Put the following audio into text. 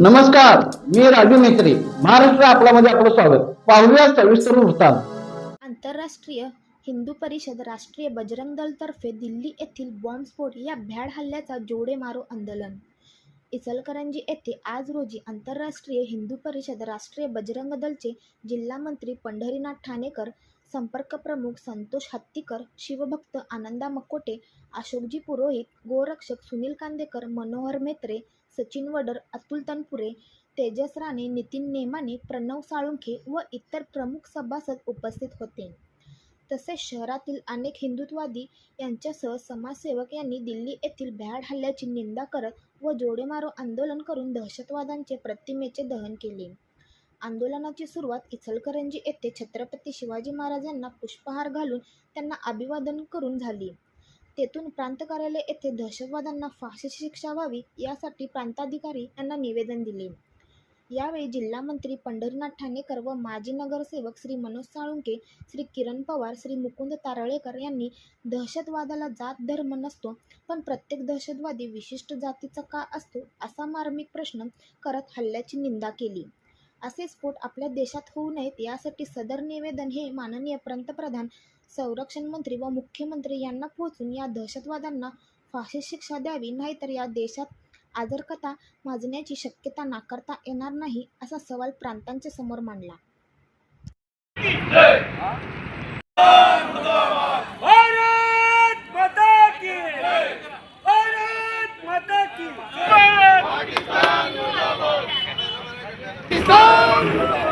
नमस्कार मी राजू मेत्री महाराष्ट्र आपल्यामध्ये आपलं स्वागत. पाहूया सविस्तर वृत्तांत. आंतरराष्ट्रीय हिंदू परिषद राष्ट्रीय बजरंग दल तर्फे दिल्ली येथील बॉम्बस्फोट या भ्याड हल्ल्याचा जोडे मारो आंदोलन. इचलकरंजी येथे आज रोजी आंतरराष्ट्रीय हिंदू परिषद राष्ट्रीय बजरंग दलचे जिल्हा मंत्री पंढरीनाथ ठाणेकर संपर्क प्रमुख संतोष हत्तीकर शिवभक्त आनंदा मकोटे अशोकजी पुरोहित गोरक्षक सुनील कांदेकर मनोहर मेत्रे सचिन वडर अतुल तनपुरे तेजस राणे नितीन नेमाने प्रणव साळुंखे व इतर प्रमुख सभासद उपस्थित होते. तसेच शहरातील अनेक हिंदुत्ववादी यांच्यासह समाजसेवक यांनी दिल्ली येथील भ्याड हल्ल्याची निंदा करत व जोडेमारो आंदोलन करून दहशतवाद्यांचे प्रतिमेचे दहन केले. आंदोलनाची सुरुवात इचलकरंजी येथे छत्रपती शिवाजी महाराजांना पुष्पहार घालून त्यांना अभिवादन करून झाली. तेथून प्रांत कार्यालय येथे दहशतवाद्यांना फाशीची शिक्षा व्हावी यासाठी प्रांताधिकारी यांना निवेदन दिले. यावेळी जिल्हा मंत्री पंढरीनाथ ठाणेकर व माजी नगरसेवक श्री मनोज साळुंके श्री किरण पवार श्री मुकुंद तारळेकर यांनी दहशतवादाला जात धर्म नसतो पण प्रत्येक दहशतवादी विशिष्ट जातीचा का असतो असा मार्मिक प्रश्न करत हल्ल्याची निंदा केली. असे स्फोट आपल्या देशात होऊ नयेत यासाठी सदर निवेदन हे माननीय पंतप्रधान संरक्षण मंत्री व मुख्यमंत्री यांना पोहोचून या दहशतवाद्यांना फाशी शिक्षा द्यावी नाहीतर या देशात आदरकथा माजण्याची शक्यता नाकारता येणार नाही असा सवाल प्रांतांच्या समोर मांडला. भारत माता की भारत माता की Thank you.